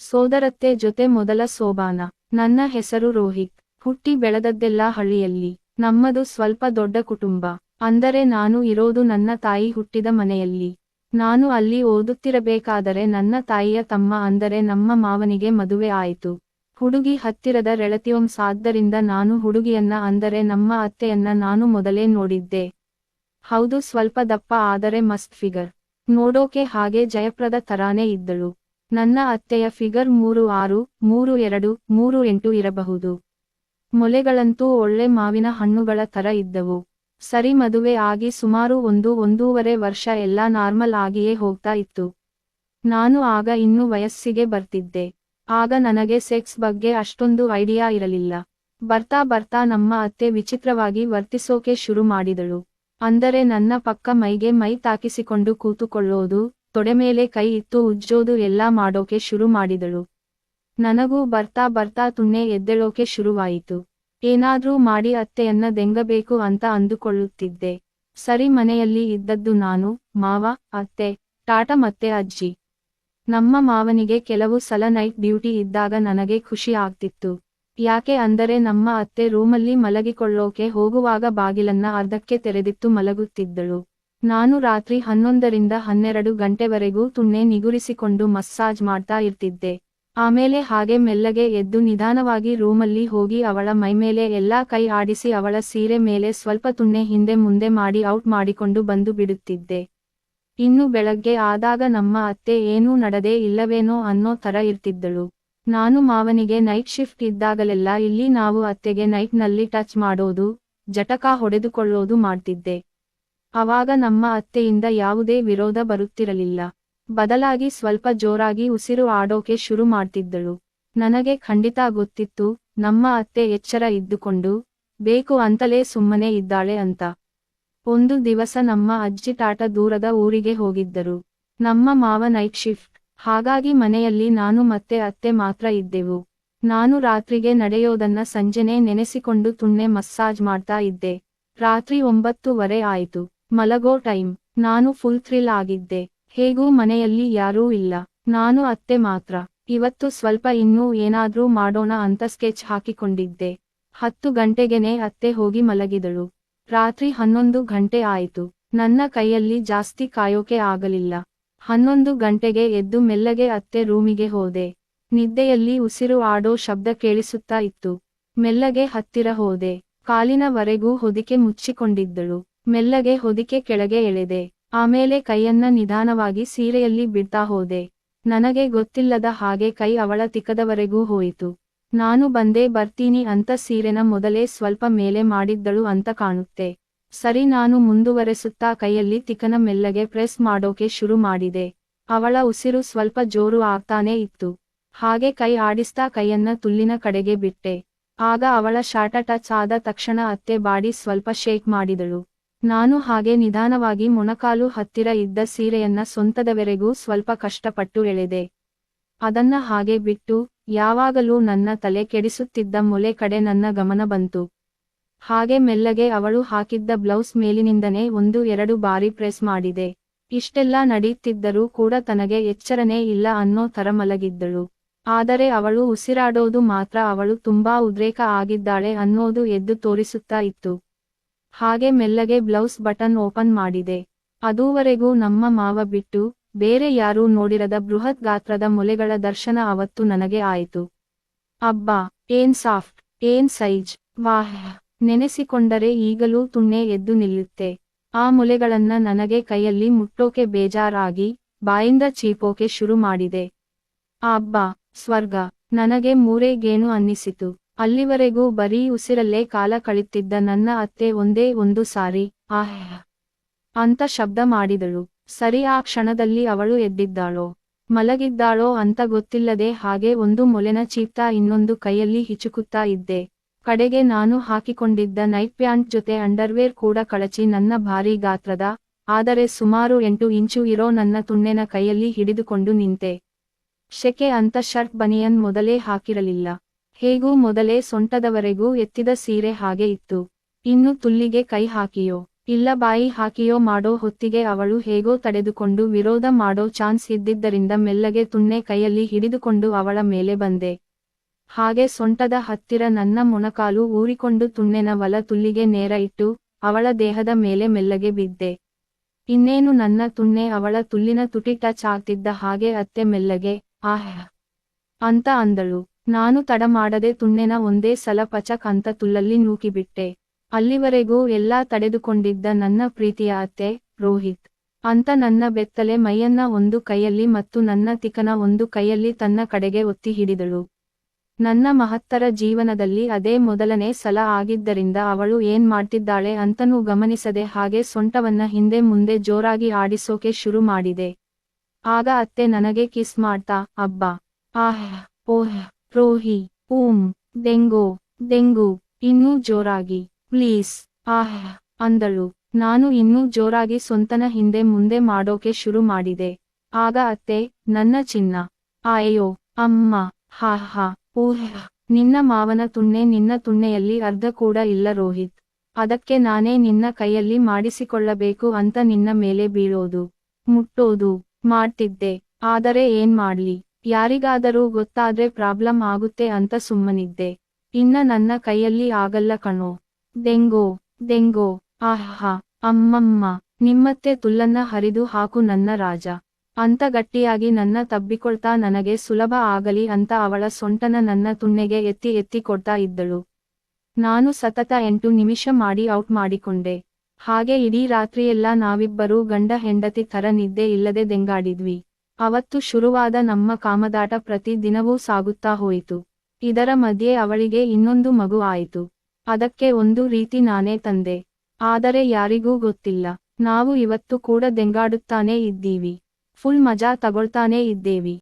ಸೋದರತ್ತೆ ಜೊತೆ ಮೊದಲ ಸೋಬಾನ. ನನ್ನ ಹೆಸರು ರೋಹಿತ್. ಹುಟ್ಟಿ ಬೆಳೆದದ್ದೆಲ್ಲ ಹಳ್ಳಿಯಲ್ಲಿ. ನಮ್ಮದು ಸ್ವಲ್ಪ ದೊಡ್ಡ ಕುಟುಂಬ. ಅಂದರೆ ನಾನು ಇರೋದು ನನ್ನ ತಾಯಿ ಹುಟ್ಟಿದ ಮನೆಯಲ್ಲಿ. ನಾನು ಅಲ್ಲಿ ಓದುತ್ತಿರಬೇಕಾದರೆ ನನ್ನ ತಾಯಿಯ ತಮ್ಮ ಅಂದರೆ ನಮ್ಮ ಮಾವನಿಗೆ ಮದುವೆ ಆಯಿತು. ಹುಡುಗಿ ಹತ್ತಿರದ ಆದ್ದರಿಂದ ನಾನು ಹುಡುಗಿಯನ್ನ ಅಂದರೆ ನಮ್ಮ ಅತ್ತೆಯನ್ನ ನಾನು ಮೊದಲೇ ನೋಡಿದ್ದೆ. ಹೌದು ಸ್ವಲ್ಪ ದಪ್ಪ ಆದರೆ ಮಸ್ತ್ ಫಿಗರ್. ನೋಡೋಕೆ ಹಾಗೆ ಜಯಪ್ರದ ತರಾನೇ ಇದ್ದಳು. ನನ್ನ ಅತ್ತೆಯ ಫಿಗರ್ ಮೂರು ಆರು, ಮೂರು ಎರಡು, ಮೂರು ಎಂಟು ಇರಬಹುದು. ಮೊಲೆಗಳಂತೂ ಒಳ್ಳೆ ಮಾವಿನ ಹಣ್ಣುಗಳ ತರ ಇದ್ದವು. ಸರಿ ಮದುವೆ ಆಗಿ ಸುಮಾರು ಒಂದು, ಒಂದೂವರೆ ವರ್ಷ ಎಲ್ಲ ನಾರ್ಮಲ್ ಆಗಿಯೇ ಹೋಗ್ತಾ ಇತ್ತು. ನಾನು ಆಗ ಇನ್ನೂ ವಯಸ್ಸಿಗೆ ಬರ್ತಿದ್ದೆ. ಆಗ ನನಗೆ ಸೆಕ್ಸ್ ಬಗ್ಗೆ ಅಷ್ಟೊಂದು ಐಡಿಯಾ ಇರಲಿಲ್ಲ. ಬರ್ತಾ ಬರ್ತಾ ನಮ್ಮ ಅತ್ತೆ ವಿಚಿತ್ರವಾಗಿ ವರ್ತಿಸೋಕೆ ಶುರು ಮಾಡಿದಳು. ಅಂದರೆ ನನ್ನ ಪಕ್ಕ ಮೈಗೆ ಮೈ ತಾಕಿಸಿಕೊಂಡು ಕೂತುಕೊಳ್ಳೋದು ತೊಡೆಮೇಲೆ ಕೈ ಇತ್ತು, ಉಜ್ಜೋದು ಎಲ್ಲಾ ಮಾಡೋಕೆ ಶುರು ಮಾಡಿದಳು. ನನಗೂ ಬರ್ತಾ ಬರ್ತಾ ತುಣ್ಣೆ ಎದ್ದೇಳೋಕೆ ಶುರುವಾಯಿತು. ಏನಾದ್ರೂ ಮಾಡಿ ಅತ್ತೆಯನ್ನ ದೆಂಗಬೇಕು ಅಂತ ಅಂದುಕೊಳ್ಳುತ್ತಿದ್ದೆ. ಸರಿ ಮನೆಯಲ್ಲಿ ಇದ್ದದ್ದು ನಾನು, ಮಾವ, ಅತ್ತೆ, ಟಾಟ ಮತ್ತೆ ಅಜ್ಜಿ. ನಮ್ಮ ಮಾವನಿಗೆ ಕೆಲವು ಸಲ ನೈಟ್ ಡ್ಯೂಟಿ ಇದ್ದಾಗ ನನಗೆ ಖುಷಿ ಆಗ್ತಿತ್ತು. ಯಾಕೆ ಅಂದರೆ ನಮ್ಮ ಅತ್ತೆ ರೂಮಲ್ಲಿ ಮಲಗಿಕೊಳ್ಳೋಕೆ ಹೋಗುವಾಗ ಬಾಗಿಲನ್ನ ಅರ್ಧಕ್ಕೆ ತೆರೆದಿತ್ತು ಮಲಗುತ್ತಿದ್ದಳು. ನಾನು ರಾತ್ರಿ ಹನ್ನೊಂದರಿಂದ ಹನ್ನೆರಡು ಗಂಟೆವರೆಗೂ ತುಣ್ಣೆ ನಿಗುರಿಸಿಕೊಂಡು ಮಸ್ಸಾಜ್ ಮಾಡ್ತಾ ಇರ್ತಿದ್ದೆ. ಆಮೇಲೆ ಹಾಗೆ ಮೆಲ್ಲಗೆ ಎದ್ದು ನಿಧಾನವಾಗಿ ರೂಮಲ್ಲಿ ಹೋಗಿ ಅವಳ ಮೈಮೇಲೆ ಎಲ್ಲಾ ಕೈ ಆಡಿಸಿ ಅವಳ ಸೀರೆ ಮೇಲೆ ಸ್ವಲ್ಪ ತುಣ್ಣೆ ಹಿಂದೆ ಮುಂದೆ ಮಾಡಿ ಔಟ್ ಮಾಡಿಕೊಂಡು ಬಂದು ಬಿಡುತ್ತಿದ್ದೆ. ಇನ್ನು ಬೆಳಗ್ಗೆ ಆದಾಗ ನಮ್ಮ ಅತ್ತೆ ಏನೂ ನಡದೇ ಇಲ್ಲವೇನೋ ಅನ್ನೋ ತರ ಇರ್ತಿದ್ದಳು. ನಾನು ಮಾವನಿಗೆ ನೈಟ್ ಶಿಫ್ಟ್ ಇದ್ದಾಗಲೆಲ್ಲ ಇಲ್ಲಿ ನಾವು ಅತ್ತೆಗೆ ನೈಟ್ನಲ್ಲಿ ಟಚ್ ಮಾಡೋದು, ಜಟಕ ಹೊಡೆದುಕೊಳ್ಳೋದು ಮಾಡ್ತಿದ್ದೆ. ಅವಾಗ ನಮ್ಮ ಅತ್ತೆಯಿಂದ ಯಾವುದೇ ವಿರೋಧ ಬರುತ್ತಿರಲಿಲ್ಲ. ಬದಲಾಗಿ ಸ್ವಲ್ಪ ಜೋರಾಗಿ ಉಸಿರು ಆಡೋಕೆ ಶುರು ಮಾಡ್ತಿದ್ದಳು. ನನಗೆ ಖಂಡಿತ ಗೊತ್ತಿತ್ತು, ನಮ್ಮ ಅತ್ತೆ ಎಚ್ಚರ ಇದ್ದುಕೊಂಡು, ಬೇಕು ಅಂತಲೇ ಸುಮ್ಮನೆ ಇದ್ದಾಳೆ ಅಂತ. ಒಂದು ದಿವಸ ನಮ್ಮ ಅಜ್ಜಿ ಟಾಟ ದೂರದ ಊರಿಗೆ ಹೋಗಿದ್ದರು. ನಮ್ಮ ಮಾವ ನೈಟ್ ಶಿಫ್ಟ್, ಹಾಗಾಗಿ ಮನೆಯಲ್ಲಿ ನಾನು ಮತ್ತೆ ಅತ್ತೆ ಮಾತ್ರ ಇದ್ದೆವು. ನಾನು ರಾತ್ರಿಗೆ ನಡೆಯೋದನ್ನ ಸಂಜೆನೆ ನೆನೆಸಿಕೊಂಡು ತುಣ್ಣೆ ಮಸ್ಸಾಜ್ ಮಾಡ್ತಾ ಇದ್ದೆ. ರಾತ್ರಿ ಒಂಬತ್ತುವರೆ ಆಯಿತು. ಮಲಗೋ ಟೈಮ್. ನಾನು ಫುಲ್ ಥ್ರಿಲ್ ಆಗಿದ್ದೆ. ಹೇಗೂ ಮನೆಯಲ್ಲಿ ಯಾರೂ ಇಲ್ಲ. ನಾನು ಅತ್ತೆ ಮಾತ್ರ. ಇವತ್ತು ಸ್ವಲ್ಪ ಇನ್ನೂ ಏನಾದ್ರೂ ಮಾಡೋಣ ಅಂತ ಸ್ಕೆಚ್ ಹಾಕಿಕೊಂಡಿದ್ದೆ. ಹತ್ತು ಗಂಟೆಗೆನೆ ಅತ್ತೆ ಹೋಗಿ ಮಲಗಿದಳು. ರಾತ್ರಿ ಹನ್ನೊಂದು ಗಂಟೆ ಆಯಿತು. ನನ್ನ ಕೈಯಲ್ಲಿ ಜಾಸ್ತಿ ಕಾಯೋಕೆ ಆಗಲಿಲ್ಲ. ಹನ್ನೊಂದು ಗಂಟೆಗೆ ಎದ್ದು ಮೆಲ್ಲಗೆ ಅತ್ತೆ ರೂಮಿಗೆ ಹೋದೆ. ನಿದ್ದೆಯಲ್ಲಿ ಉಸಿರು ಆಡೋ ಶಬ್ದ ಕೇಳಿಸುತ್ತಾ ಇತ್ತು. ಮೆಲ್ಲಗೆ ಹತ್ತಿರ ಹೋದೆ. ಕಾಲಿನವರೆಗೂ ಹೊದಿಕೆ ಮುಚ್ಚಿಕೊಂಡಿದ್ದಳು. ಮೆಲ್ಲಗೆ ಹೊದಿಕೆ ಕೆಳಗೆ ಎಳೆದೆ. ಆಮೇಲೆ ಕೈಯನ್ನ ನಿಧಾನವಾಗಿ ಸೀರೆಯಲ್ಲಿ ಬಿಡ್ತಾ ಹೋದೆ. ನನಗೆ ಗೊತ್ತಿಲ್ಲದ ಹಾಗೆ ಕೈ ಅವಳ ತಿಕ್ಕದವರೆಗೂ ಹೋಯಿತು. ನಾನು ಬಂದೇ ಬರ್ತೀನಿ ಅಂತ ಸೀರೆನ ಮೊದಲೇ ಸ್ವಲ್ಪ ಮೇಲೆ ಮಾಡಿದ್ದಳು ಅಂತ ಕಾಣುತ್ತೆ. ಸರಿ ನಾನು ಮುಂದುವರೆಸುತ್ತಾ ಕೈಯಲ್ಲಿ ತಿಕನ ಮೆಲ್ಲಗೆ ಪ್ರೆಸ್ ಮಾಡೋಕೆ ಶುರು ಮಾಡಿದೆ. ಅವಳ ಉಸಿರು ಸ್ವಲ್ಪ ಜೋರು ಆಗ್ತಾನೇ ಇತ್ತು. ಹಾಗೆ ಕೈ ಆಡಿಸ್ತಾ ಕೈಯನ್ನ ತುಲ್ಲಿನ ಕಡೆಗೆ ಬಿಟ್ಟೆ. ಆಗ ಅವಳ ಶಾಟ ಟಚ್ ಆದ ತಕ್ಷಣ ಅತ್ತೆ ಬಾಡಿ ಸ್ವಲ್ಪ ಶೇಕ್ ಮಾಡಿದಳು. ನಾನು ಹಾಗೆ ನಿಧಾನವಾಗಿ ಮೊಣಕಾಲು ಹತ್ತಿರ ಇದ್ದ ಸೀರೆಯನ್ನ ಸ್ವಂತದವರೆಗೂ ಸ್ವಲ್ಪ ಕಷ್ಟಪಟ್ಟು ಎಳೆದೆ. ಅದನ್ನ ಹಾಗೆ ಬಿಟ್ಟು, ಯಾವಾಗಲೂ ನನ್ನ ತಲೆ ಕೆಡಿಸುತ್ತಿದ್ದ ಮೊಲೆ ಕಡೆ ನನ್ನ ಗಮನ ಬಂತು. ಹಾಗೆ ಮೆಲ್ಲಗೆ ಅವಳು ಹಾಕಿದ್ದ ಬ್ಲೌಸ್ ಮೇಲಿನಿಂದನೇ ಒಂದು ಎರಡು ಬಾರಿ ಪ್ರೆಸ್ ಮಾಡಿದೆ. ಇಷ್ಟೆಲ್ಲ ನಡೆಯುತ್ತಿದ್ದರೂ ಕೂಡ ತನಗೆ ಎಚ್ಚರನೇ ಇಲ್ಲ ಅನ್ನೋ ತರ ಮಲಗಿದ್ದಳು. ಆದರೆ ಅವಳು ಉಸಿರಾಡೋದು ಮಾತ್ರ ಅವಳು ತುಂಬಾ ಉದ್ರೇಕ ಆಗಿದ್ದಾಳೆ ಅನ್ನೋದು ಎದ್ದು ತೋರಿಸುತ್ತಾ ಇತ್ತು. ಹಾಗೆ ಮೆಲ್ಲಗೆ ಬ್ಲೌಸ್ ಬಟನ್ ಓಪನ್ ಮಾಡಿದೆ. ಅದೂವರೆಗೂ ನಮ್ಮ ಮಾವ ಬಿಟ್ಟು ಬೇರೆ ಯಾರೂ ನೋಡಿರದ ಬೃಹತ್ ಗಾತ್ರದ ಮೊಲೆಗಳ ದರ್ಶನ ಅವತ್ತು ನನಗೆ ಆಯಿತು. ಅಬ್ಬಾ, ಏನ್ ಸಾಫ್ಟ್, ಏನ್ ಸೈಜ್, ವಾಹ್, ನೆನೆಸಿಕೊಂಡರೆ ಈಗಲೂ ತುಣ್ಣೆ ಎದ್ದು ನಿಲ್ಲುತ್ತೆ. ಆ ಮೊಲೆಗಳನ್ನ ನನಗೆ ಕೈಯಲ್ಲಿ ಮುಟ್ಟೋಕೆ ಬೇಜಾರಾಗಿ ಬಾಯಿಂದ ಚೀಪೋಕೆ ಶುರು ಮಾಡಿದೆ. ಅಬ್ಬಾ, ಸ್ವರ್ಗ, ನನಗೆ ಮೂರೇ ಗೇಣು ಅನ್ನಿಸಿತು. ಅಲ್ಲಿವರೆಗೂ ಬರೀ ಉಸಿರಲ್ಲೇ ಕಾಲ ಕಳಿತಿದ್ದ ನನ್ನ ಅತ್ತೆ ಒಂದೇ ಒಂದು ಸಾರಿ, ಆಹ್, ಅಂತ ಶಬ್ದ ಮಾಡಿದಳು. ಸರಿ, ಆ ಕ್ಷಣದಲ್ಲಿ ಅವಳು ಎದ್ದಿದ್ದಾಳೋ, ಮಲಗಿದ್ದಾಳೋ ಅಂತ ಗೊತ್ತಿಲ್ಲದೆ ಹಾಗೆ ಒಂದು ಮೊಲೆನ ಚೀತಾ ಇನ್ನೊಂದು ಕೈಯಲ್ಲಿ ಹಿಚುಕುತ್ತಾ ಇದ್ದೆ. ಕಡೆಗೆ ನಾನು ಹಾಕಿಕೊಂಡಿದ್ದ ನೈಟ್ ಪ್ಯಾಂಟ್ ಜೊತೆ ಅಂಡರ್ವೇರ್ ಕೂಡ ಕಳಚಿ ನನ್ನ ಭಾರೀ ಗಾತ್ರದ, ಆದರೆ ಸುಮಾರು ಎಂಟು ಇಂಚು ಇರೋ ನನ್ನ ತುಣ್ಣೆನ ಕೈಯಲ್ಲಿ ಹಿಡಿದುಕೊಂಡು ನಿಂತೆ. ಶೆಕೆ ಅಂತ ಶರ್ಟ್ ಬನಿಯನ್ ಮೊದಲೇ ಹಾಕಿರಲಿಲ್ಲ. ಹೇಗೂ ಮೊದಲೇ ಸೊಂಟದವರೆಗೂ ಎತ್ತಿದ ಸೀರೆ ಹಾಗೆ ಇತ್ತು. ಇನ್ನು ತುಲ್ಲಿಗೆ ಕೈ ಹಾಕಿಯೋ, ಇಲ್ಲ ಬಾಯಿ ಹಾಕಿಯೋ ಮಾಡೋ ಹೊತ್ತಿಗೆ ಅವಳು ಹೇಗೋ ತಡೆದುಕೊಂಡು ವಿರೋಧ ಮಾಡೋ ಚಾನ್ಸ್ ಇದ್ದಿದ್ದರಿಂದ ಮೆಲ್ಲಗೆ ತುಣ್ಣೆ ಕೈಯಲ್ಲಿ ಹಿಡಿದುಕೊಂಡು ಅವಳ ಮೇಲೆ ಬಂದೆ. ಹಾಗೆ ಸೊಂಟದ ಹತ್ತಿರ ನನ್ನ ಮೊಣಕಾಲು ಊರಿಕೊಂಡು ತುಣ್ಣೆನ ವಲ ತುಲ್ಲಿಗೆ ನೇರ ಇಟ್ಟು ಅವಳ ದೇಹದ ಮೇಲೆ ಮೆಲ್ಲಗೆ ಬಿದ್ದೆ. ಇನ್ನೇನು ನನ್ನ ತುಣ್ಣೆ ಅವಳ ತುಲ್ಲಿನ ತುಟಿ ಟಚ್ ಆಗ್ತಿದ್ದ ಹಾಗೆ ಅತ್ತೆ ಮೆಲ್ಲಗೆ, ಆಹ್, ಅಂತ ಅಂದಳು. ನಾನು ತಡ ಮಾಡದೆ ತುಣ್ಣೆನ ಒಂದೇ ಸಲ ಪಚಕ್ ಅಂತ ತುಲ್ಲಲ್ಲಿ ನೂಕಿಬಿಟ್ಟೆ. ಅಲ್ಲಿವರೆಗೂ ಎಲ್ಲಾ ತಡೆದುಕೊಂಡಿದ್ದ ನನ್ನ ಪ್ರೀತಿಯ ಅತ್ತೆ, ರೋಹಿತ್. ಅಂತ ನನ್ನ ಬೆತ್ತಲೆ ಮೈಯನ್ನ ಒಂದು ಕೈಯಲ್ಲಿ ಮತ್ತು ನನ್ನ ತಿಕನ ಒಂದು ಕೈಯಲ್ಲಿ ತನ್ನ ಕಡೆಗೆ ಒತ್ತಿ ಹಿಡಿದಳು. ನನ್ನ ಮಹತ್ತರ ಜೀವನದಲ್ಲಿ ಅದೇ ಮೊದಲನೇ ಸಲ ಆಗಿದ್ದರಿಂದ ಅವಳು ಏನ್ ಮಾಡ್ತಿದ್ದಾಳೆ ಅಂತನೂ ಗಮನಿಸದೆ ಹಾಗೆ ಸೊಂಟವನ್ನ ಹಿಂದೆ ಮುಂದೆ ಜೋರಾಗಿ ಆಡಿಸೋಕೆ ಶುರು ಮಾಡಿದೆ. ಆಗ ಅತ್ತೆ ನನಗೆ ಕಿಸ್ ಮಾಡ್ತಾ, ಅಬ್ಬಾ, ಆಹ್, ಓಹ್ ರೋಹಿ, ಊಂ ದೆಂಗೋ ದೆಂಗು ಇನ್ನೂ ಜೋರಾಗಿ, ಪ್ಲೀಸ್, ಆಹ್, ಅಂದಳು. ನಾನು ಇನ್ನೂ ಜೋರಾಗಿ ಸ್ವಂತನ ಹಿಂದೆ ಮುಂದೆ ಮಾಡೋಕೆ ಶುರು ಮಾಡಿದೆ. ಆಗ ಅತ್ತೆ, ನನ್ನ ಚಿನ್ನ. ಆಯೋ, ಅಮ್ಮ ಹಾ ಹಾ, ಊಹ್, ನಿನ್ನ ಮಾವನ ತುಣ್ಣೆ ನಿನ್ನ ತುಣ್ಣೆಯಲ್ಲಿ ಅರ್ಧ ಕೂಡ ಇಲ್ಲ ರೋಹಿತ್. ಅದಕ್ಕೆ ನಾನೇ ನಿನ್ನ ಕೈಯಲ್ಲಿ ಮಾಡಿಸಿಕೊಳ್ಳಬೇಕು ಅಂತ ನಿನ್ನ ಮೇಲೆ ಬೀಳೋದು, ಮುಟ್ಟೋದು, ಮಾಡ್ತಿದ್ದೆ. ಆದರೆ ಏನ್ ಮಾಡ್ಲಿ? ಯಾರಿಗಾದರೂ ಗೊತ್ತಾದ್ರೆ ಪ್ರಾಬ್ಲಮ್ ಆಗುತ್ತೆ ಅಂತ ಸುಮ್ಮನಿದ್ದೆ. ಇನ್ನ ನನ್ನ ಕೈಯಲ್ಲಿ ಆಗಲ್ಲ ಕಣೋ. ದೆಂಗೋ ದೆಂಗೋ. ಆಹಾ, ಅಮ್ಮಮ್ಮ, ನಿಮ್ಮತ್ತೆ ತುಲ್ಲನ್ನ ಹರಿದು ಹಾಕು ನನ್ನ ರಾಜ. ಅಂತ ಗಟ್ಟಿಯಾಗಿ ನನ್ನ ತಬ್ಬಿಕೊಳ್ತಾ ನನಗೆ ಸುಲಭ ಆಗಲಿ ಅಂತ ಅವಳ ಸೊಂಟನ ನನ್ನ ತುಣ್ಣೆಗೆ ಎತ್ತಿ ಎತ್ತಿ ಕೊಡ್ತಾ ಇದ್ದಳು. ನಾನು ಸತತ ಎಂಟು ನಿಮಿಷ ಮಾಡಿ ಔಟ್ ಮಾಡಿಕೊಂಡೆ. ಹಾಗೆ ಇಡೀ ರಾತ್ರಿಯೆಲ್ಲ ನಾವಿಬ್ಬರೂ ಗಂಡ ಹೆಂಡತಿ ಥರ ನಿದ್ದೆ ಇಲ್ಲದೆ ದೆಂಗಾಡಿದ್ವಿ. ಅವತ್ತು ಶುರುವಾದ ನಮ್ಮ ಕಾಮದಾಟ ಪ್ರತಿ ದಿನವೂ ಸಾಗುತ್ತಾ ಹೋಯಿತು. ಇದರ ಮಧ್ಯೆ ಅವಳಿಗೆ ಇನ್ನೊಂದು ಮಗು ಆಯಿತು. ಅದಕ್ಕೆ ಒಂದು ರೀತಿ ನಾನೇ ತಂದೆ. ಆದರೆ ಯಾರಿಗೂ ಗೊತ್ತಿಲ್ಲ. ನಾವು ಇವತ್ತು ಕೂಡ ದೆಂಗಾಡುತ್ತಾನೇ ಇದ್ದೀವಿ. ಫುಲ್ ಮಜಾ ತಗೊಳ್ತಾನೇ ಇದ್ದೇವಿ.